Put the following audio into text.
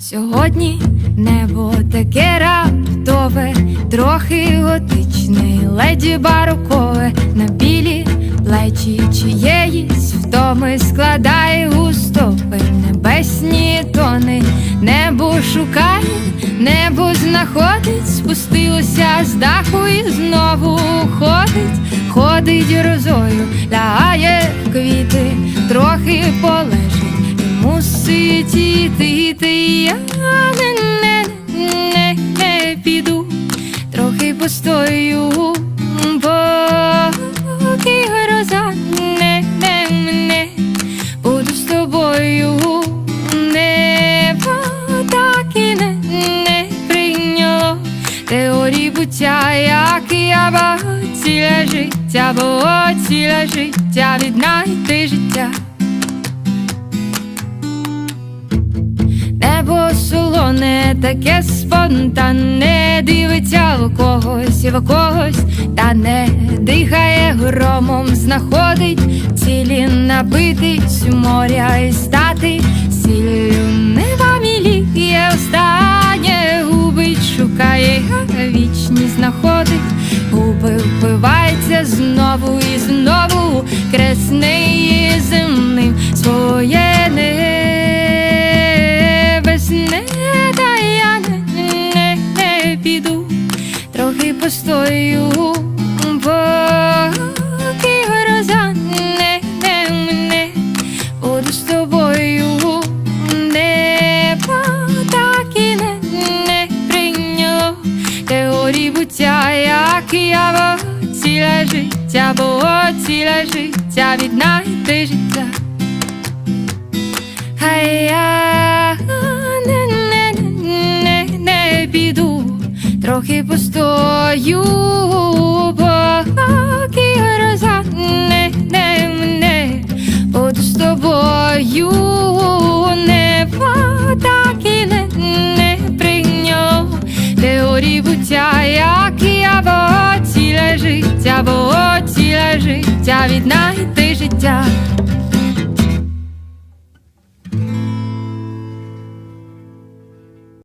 Сьогодні небо таке раптове, трохи готичне, леді барокове на білі плечі чиєїсь втоми складає густопи. Небесні тони, небо шукає, небо знаходить, спустилося з даху і знову ходить, ходить розою, лягає квіти, трохи полежить теорії буття, як я ціле життя, бо ціле життя віднайти життя. Небо солоне, таке спонтанне, дивиться в когось і в когось, та не дихає громом, знаходить цілі напитись моря і стати а вічність знаходить, губи впивається знову і знову, кресний земним своє небесне, та я не, не, не піду, трохи постою, буття, як і я, бо ціле життя, бо ціле життя віднайти життя. Хай я не, не, не, не піду, трохи постою, поки гроза не, не мене, буду з тобою, життя, бо ціле життя віднайти життя.